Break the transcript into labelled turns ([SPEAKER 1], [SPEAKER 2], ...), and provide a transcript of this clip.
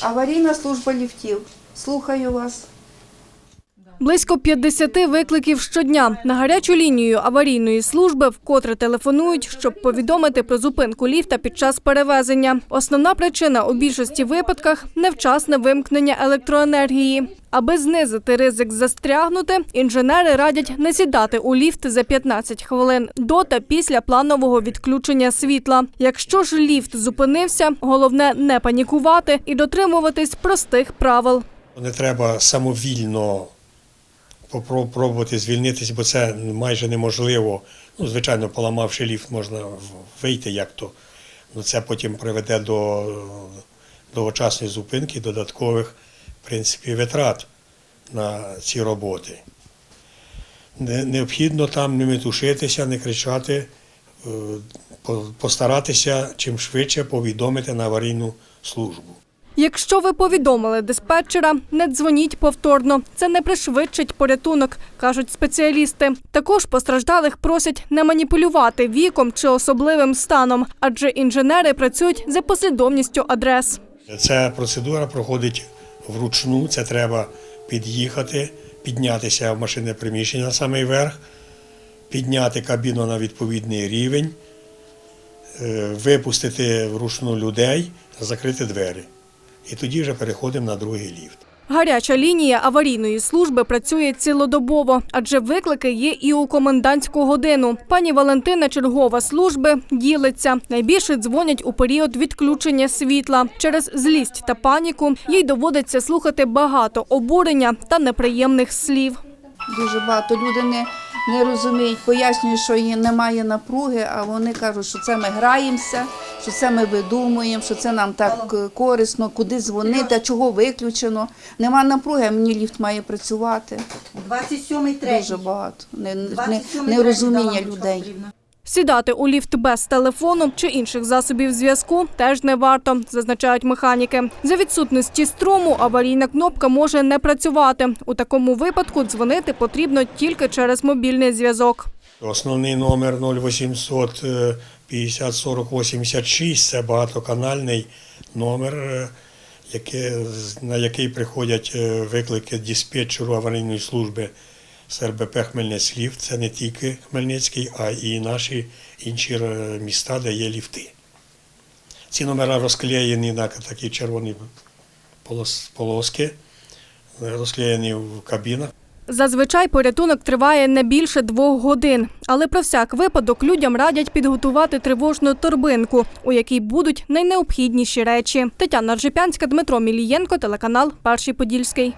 [SPEAKER 1] Аварійна служба ліфтів. Слухаю вас.
[SPEAKER 2] Близько 50 викликів щодня на гарячу лінію аварійної служби вкотре телефонують, щоб повідомити про зупинку ліфта під час перевезення. Основна причина у більшості випадках невчасне вимкнення електроенергії. Аби знизити ризик застрягнути, інженери радять не сідати у ліфт за 15 хвилин до та після планового відключення світла. Якщо ж ліфт зупинився, головне не панікувати і дотримуватись простих правил.
[SPEAKER 3] Не треба самовільно попро- пробувати звільнитись, бо це майже неможливо. Ну, звичайно, поламавши ліфт, можна вийти як то. Ну, це потім приведе до довгочасної зупинки, додаткових в принципі, витрат на ці роботи. Не- Необхідно там не метушитися, не кричати, е, постаратися чим швидше повідомити на аварійну службу.
[SPEAKER 2] Якщо ви повідомили диспетчера, не дзвоніть повторно. Це не пришвидшить порятунок, кажуть спеціалісти. Також постраждалих просять не маніпулювати віком чи особливим станом, адже інженери працюють за послідовністю адрес.
[SPEAKER 3] Ця процедура проходить вручну. Це треба під'їхати, піднятися в машинне приміщення на самий верх, підняти кабіну на відповідний рівень, е, випустити вручну людей, закрити двері. І тоді вже переходимо на другий ліфт.
[SPEAKER 2] Гаряча лінія аварійної служби працює цілодобово, адже виклики є і у комендантську годину. Пані Валентина, чергова служби, ділиться. Найбільше дзвонять у період відключення світла. Через злість та паніку їй доводиться слухати багато обурення та неприємних слів.
[SPEAKER 1] Дуже багато люди не, не розуміють, пояснюють, що немає напруги, а вони кажуть, що це ми граємося, що це ми видумуємо, що це нам так е, корисно, куди дзвонити, а чого виключено. Нема напруги, а мені ліфт має працювати.
[SPEAKER 4] 27-й третій.
[SPEAKER 1] Дуже багато. Не, не,
[SPEAKER 4] 27-й
[SPEAKER 1] нерозуміння людей.
[SPEAKER 2] Сідати у ліфт без телефону чи інших засобів зв'язку теж не варто, зазначають механіки. За відсутності струму аварійна кнопка може не працювати. У такому випадку дзвонити потрібно тільки через мобільний зв'язок.
[SPEAKER 3] Основний номер 0800 е, 50 40 86 це багатоканальний номер, е, на який приходять е, виклики диспетчеру аварійної служби з РБП Хмельницький. Це не тільки Хмельницький, а і наші інші е, міста, де є ліфти. Ці номера розклеєні на такі червоні полоски, розклеєні в кабінах.
[SPEAKER 2] Зазвичай порятунок триває не більше двох годин, але про всяк випадок людям радять підготувати тривожну торбинку, у якій будуть найнеобхідніші речі. Тетяна Ржепянська, Дмитро Мілієнко, телеканал Перший Подільський.